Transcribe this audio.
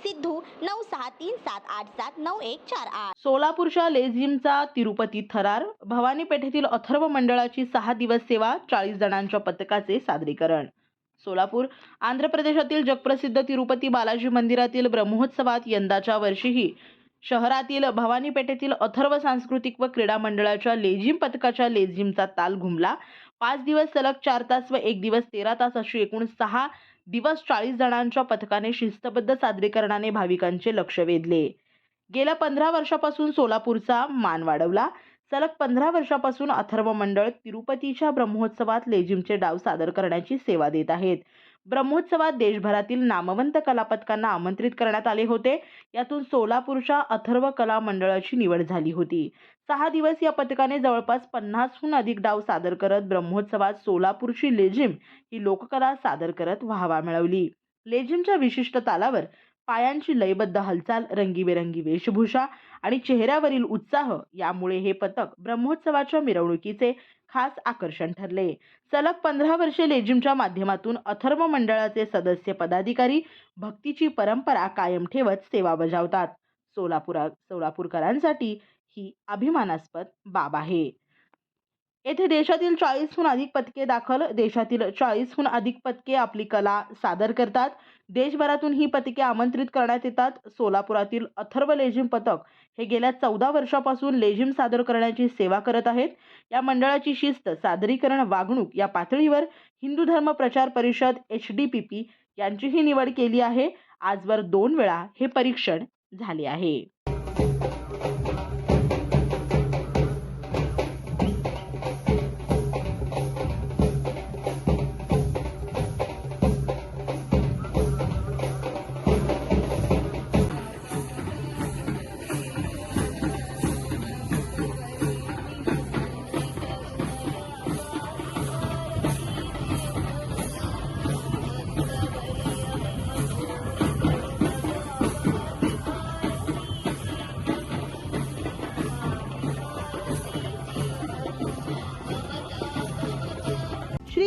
सिद्धू नऊ सहा तीन सात आठ सात नऊ एक चार आठ. सोलापूरच्या लेझिमचा तिरुपती थरार भवानी पेठेतील अथर्व मंडळाची सहा दिवस सेवा चाळीस जणांच्या पथकाचे सादरीकरण. सोलापूर आंध्र प्रदेशातील जगप्रसिद्ध तिरुपती बालाजी मंदिरातील ब्रह्मोत्सवात यंदाच्या वर्षीही शहरातील भवानी पेठेतील अथर्व सांस्कृतिक व क्रीडा मंडळाच्या लेझिम पथकाच्या लेझिमचा ताल घुमला. पाच दिवस सलग चार तास व एक दिवस तेरा तास अशी एकूण सहा दिवस चाळीस जणांच्या पथकाने शिस्तबद्ध सादरीकरणाने भाविकांचे लक्ष वेधले. गेल्या पंधरा वर्षापासून सोलापूरचा मान वाढवला. सलग पंधरा वर्षापासून अथर्व मंडळ तिरुपतीच्या ब्रह्मोत्सवात लेझिमचे डाव सादर करण्याची सेवा देत आहेत. ब्रह्मोत्सवात देशभरातील नामवंत कलापथकांना आमंत्रित करण्यात आले होते. यातून सोलापूरच्या अथर्व कला मंडळाची निवड झाली होती. सहा दिवस या पथकाने जवळपास पन्नासहून अधिक डाव सादर करत ब्रह्मोत्सवात सोलापूरची लेझिम ही लोककला सादर करत वाहवा मिळवली. लेझिमच्या विशिष्ट तालावर पायांची लयबद्ध हालचाल रंगीबेरंगी वेशभूषा आणि चेहऱ्यावरील उत्साह यामुळे हे पथक ब्रह्मोत्सवाच्या मिरवणुकीचे खास आकर्षण ठरले. सलग पंधरा वर्षे लेझिमच्या माध्यमातून अथर्व मंडळाचे सदस्य पदाधिकारी भक्तीची परंपरा कायम ठेवत सेवा बजावतात. सोलापुरा सोलापूरकरांसाठी ही अभिमानास्पद बाब आहे. येथे देशातील चाळीसहून अधिक पथके दाखल देशातील चाळीसहून अधिक पथके आपली कला सादर करतात. देशभरातून ही पथके आमंत्रित करण्यात येतात. सोलापुरातील अथर्व लेझिम पथक हे गेल्या चौदा वर्षापासून लेझिम सादर करण्याची सेवा करत आहेत. या मंडळाची शिस्त सादरीकरण वागणूक या पातळीवर हिंदू धर्म प्रचार परिषद एच डी पी पी यांचीही निवड केली आहे. आजवर दोन वेळा हे परीक्षण झाले आहे.